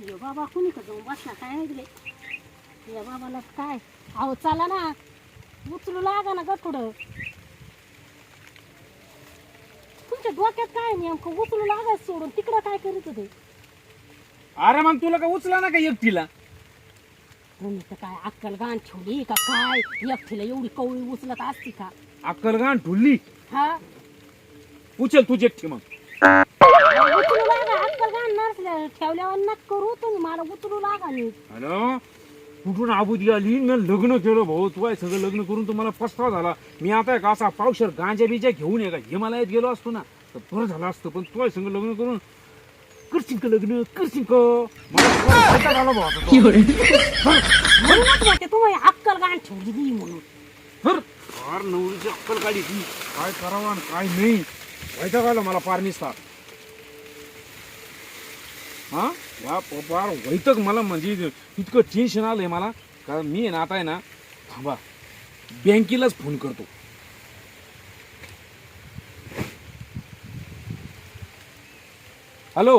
ये बाबा कुणी का जाऊन बसला काय दिले या बाबाला काय अहो चला ना उचलू लागा ना गठुड तुमच्या डोक्यात काय नेमकं उचलू लागायचं सोडून तिकडं काय करीत होते अरे मग तुला का उचला ना का एकटीला? तुम्ही तर काय अक्कल गाण ठेवली का काय? एकटीला एवढी कवळी उचलत असती का? अक्कल गाण ठुलली हा? उचल तुझी एकटी मग उचलू लागा अक्कल गाण नसल्या ठेवल्यावर नक करू तुम्ही मला उचलू लागा नीट. हॅलो कुठून आबुदी आली मी लग्न केलं भाऊ तू आहे सगळं लग्न करून तुम्हाला पस्तावा झाला. मी आता एक असा पावशर गांजा बिजा घेऊन ये का हिमालयात गेलो असतो ना तर बरं झालं असतं पण तू आहे सगळं लग्न करून करशील का लग्न? करशील का? मला थोडा वैताग आला भाऊ आता तो. म्हणूनच म्हणते तुम्ही अक्कल गाण ठेवली नाही म्हणून. तर फार नवरीची अक्कल काढी ती. काय करावं आणि काय नाही? वैताग आला मला फार निसता. हा? या प- फार वैतक मला म्हणजे इतकं टेन्शन आलंय मला. कारण मी आहे ना आता आहे ना थांबा. बँकेलाच फोन करतो. हॅलो?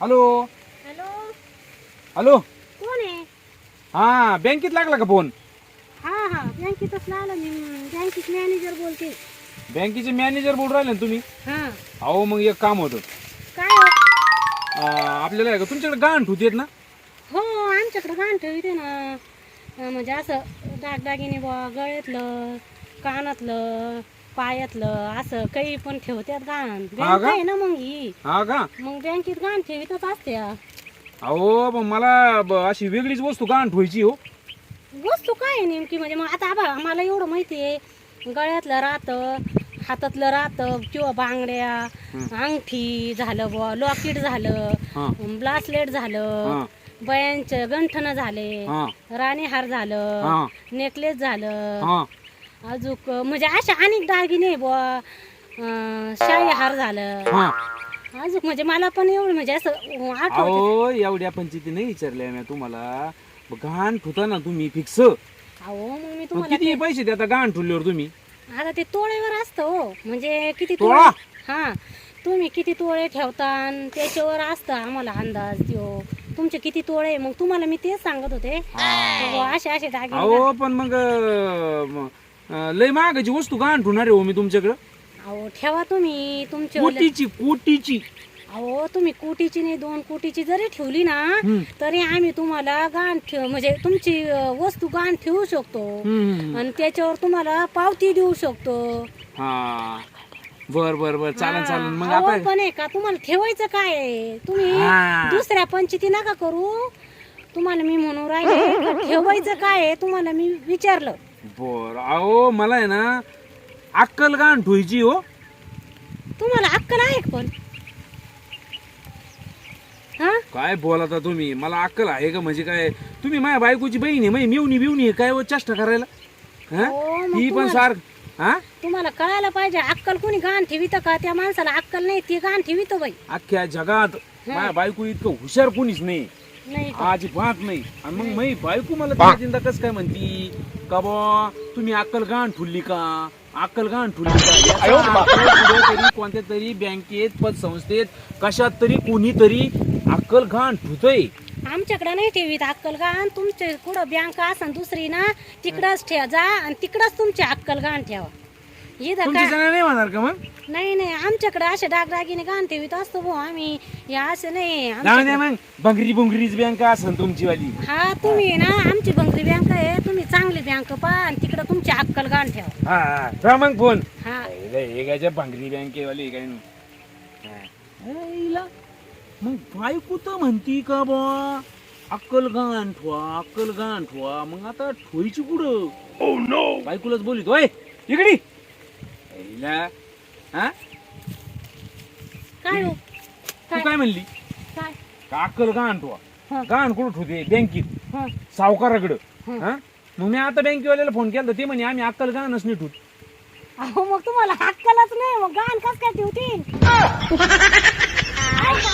हॅलो? हॅलो? हॅलो? कोण आहे? हा बँकेत लागला का फोन हा हा. बँकेतच लागला मी. बँकेत मॅनेजर बोलते बँकेचे मॅनेजर बोल राहिले ना तुम्ही? हा. अहो मग एक काम होतं. आपल्याला आहे का? तुमच्याकडे गाण ठेवतेत ना? हो आमच्याकडे गाण ठेवते ना. अं, म्हणजे असं दागदागिने बा गळ्यातलं कानातलं पायातलं असं काही पण ठेवत्यात गाण हा बँक का? आहे ना मग ही. हा का? मग बँकेत गाण ठेवीतच असते हा. अहो पण मला ब- अशी वेगळीच वस्तू गाण ठेवायची हो. वस्तू काय आहे नेमकी? म्हणजे मग आता आबा आम्हाला एवढं माहिती आहे. गळ्यातलं राहतं हातातलं राहतं किंवा बांगड्या अंगठी झालं बुवा लॉकेट झालं ब्लासलेट झालं बयांचं गंठन झाले राणीहार झालं नेकलेस झालं. अजूक म्हणजे अशा अनेक दागिने बुवा. शाही हार झालं. अजून म्हणजे मला पण एवढं म्हणजे असं आठवत अहो एवढ्या पंचायती नाही विचारल्या मी तुम्हाला. गाण ठुता ना तुम्ही फिक्स अहो मग मी तुम्हाला किती पैसे देता गाण ठुल्यावर तुम्ही? आता ते तोळेवर असतं हो. म्हणजे किती तोळा? तोळे? हा. तुम्ही किती तोळे ठेवता त्याच्यावर असतं आम्हाला अंदाज त्यो. तुमचे किती तोळे मग तुम्हाला मी तेच सांगत होते. असे असे दागिने अहो पण मग अं, म- अं, लय महागाची वस्तू गाण ठेवणार आहे हो मी तुमच्याकडं. अहो ठेवा तुम्ही. तुमचे कोटीची कोटीची. अहो तुम्ही कोटीची नाही दोन कोटीची जरी ठेवली ना. तरी आम्ही तुम्हाला गाण ठेव म्हणजे तुमची वस्तू गाण ठेवू शकतो. आणि त्याच्यावर तुम्हाला पावती देऊ शकतो. हा. बर बर बर. चालन चालन. मग अहो, पण आहे का तुम्हाला ठेवायचं काय? आहे तुम्ही हा. दुसऱ्या पंचायती नका करू. तुम्हाला मी म्हणून राहिले का ठेवायचं काय आहे तुम्हाला मी विचारलं. बर. अहो मला आहे ना अक्कल गाण ठेवायची हो. तुम्हाला अक्कल आहे का पण? हा? काय बोलता तुम्ही? मला अक्कल आहे का? म्हणजे काय तुम्ही माझ्या बायकोची बहीण आहे माझी मिवणी बिवणी आहे काय हो चेष्टा करायला? हा? हो, मग पण तुम्हाला- सार हा? तुम्हाला कळायला पाहिजे अक्कल कोणी गाण ठेवित का? त्या माणसाला अक्कल नाही ते गाण ठेवित बाई. अख्ख्या जगात माझ्या बायको इतकं हुशार कोणीच नाही. नाही का? अजिबात नाही. आणि मग माझी बायको मला चिंता कस काय म्हणती? का बा तुम्ही अक्कल गाण ठुलली का? अक्कल गाण ठुलली का? याचा अर्थ कुठेतरी कोणत्या तरी बँकेत पतसंस्थेत कशात तरी कोणीतरी अक्कल गाण ठुतय. आमच्याकडे नाही ठेवीत अक्कल गाण तुमचे कुठं बँक असन दुसरी ना तिकडच ठेवा जा आणि तिकडच तुमची अक्कल गाण ठेवा. इथं तुमच्या काय? जण नाही म्हणणार का मग? नाही नाही. आमच्याकडे असे डागडागिने गाण ठेवीत असतो भाऊ आम्ही. या असं नाही. आम- जाऊ द्या मग. बंगरी बुंगरीच बँक असन तुमची वाली हा तुम्ही ना आमची बंगरी बँक आहे. तुम्ही चांगली बँक पहा आणि तिकडं तुमची अक्कल गाण ठेवा. हा हा ठेवा मग फोन हा. हे काय भांगरी बँकेवाली काय नाही मग बायको तर म्हणती का बा? अक्कल गाण ठेवा अक्कल गाण ठेवा. मग आता ठोईची कुठं? बायकोलाच बोलित होय इकडे हा? काय हो? तू काय? म्हणली? काय? का अक्कल गाण ठेवा. गाण कुठं ठेवते? बँकेत. हा. सावकाराकडं. हा. हा? मग मी आता बँकेवाल्याला फोन केला ते म्हणे आम्ही अक्कल गाणच नाही ठेवत. अहो मग तुम्हाला अक्कलच नाही मग गाण कस काय ठेवतील?